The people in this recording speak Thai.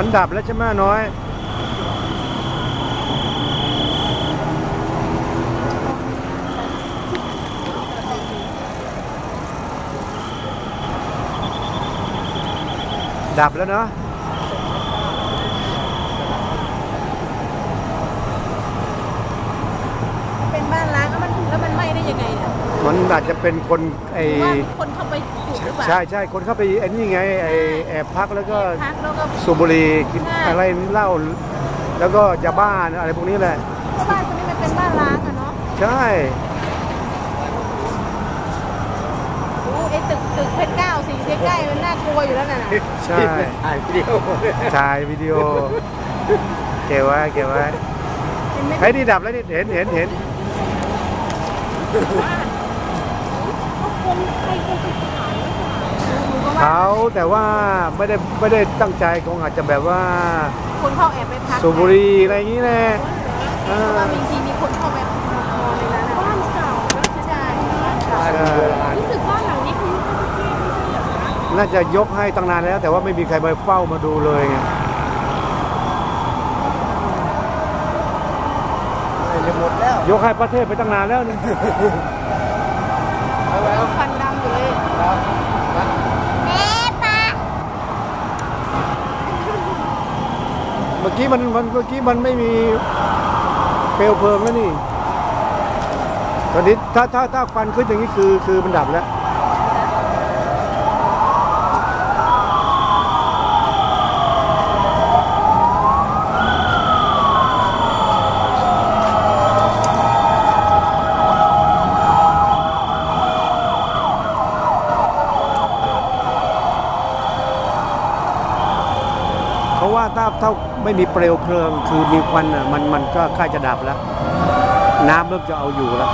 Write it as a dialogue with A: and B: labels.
A: มันดับแล้วใช่ไหมน้อยดับแล้วเนาะ
B: เป็นบ้านล้างแล้วมันแล้วมันไหม้ได้ยังไงเนี่ย
A: มันอาจจะเป็นคนไอ
B: ว่ามีคนเข้าไปจุดหรือเปล่า
A: ใช่ใช่คนเข้าไปไอ้นี่ไงไอแอบพักแล้วก็
B: พักแล้วก็
A: สูบบุหรี่กิน
B: ใช่
A: อะไรเหล้าแล้วก็ยาบ้าอะไรพวกนี้แหละ
B: เพราะบ้านคนนี้มันเป็นบ้านล้างอะเนาะ
A: ใช่
B: โอ้ไอ้ตึกตึกเพชรเก้าสีใกล้ๆมันน่ากลัวอยู่แล้วน่ะ
A: ใช่
C: ถ่ายวิดีโอ
A: ถ่ายวิดีโอ เก็บไว้เก็บไว้
B: เห็นไหม
A: ไอ้นี่ดับแล้วนี่เห็นเห็นเห็น เขาแต่ว่าไม่ได้ไม่ได้ตั้งใจคงอาจจะแบบว่า
B: คนเข้าแอบไปพัก
A: สูบบุหรี่อะไรอย่างนี้แหละเอ
B: เพราะ
A: อ
B: ว่ามีทีมีคนเข้าไปนอนในนั้นบ้านเก่าใช่บ้านเก่า
A: ใช่
B: รู้สึกบ้านหลังนี้คุณพ่อคุณแม่ไม่ใช่เหรอคะ
A: น่าจะยกให้ตั้งนานแล้ว แต่ว่าไม่มีใครมาเฝ้ามาดูเลยไง
C: จะหมดแล้ว
A: ยกให้ประเทศไปตั้งนานแล้วนี่
B: ควันดำอยู่เลย
A: เมื่อกี้มันมันเมื่อกี้มันไม่มีเปลวเพลิงแล้วนี่ ตอนนี้ถ้าถ้าถ้าควันขึ้นอย่างนี้คือคือมันดับแล้ว ราะว่าถ้าถ้าไม่มีเปลวเพลิง คือมีควันอะมันมันก็ค่าจะดับแล้ว น้ำเริ่มจะเอาอยู่แล้ว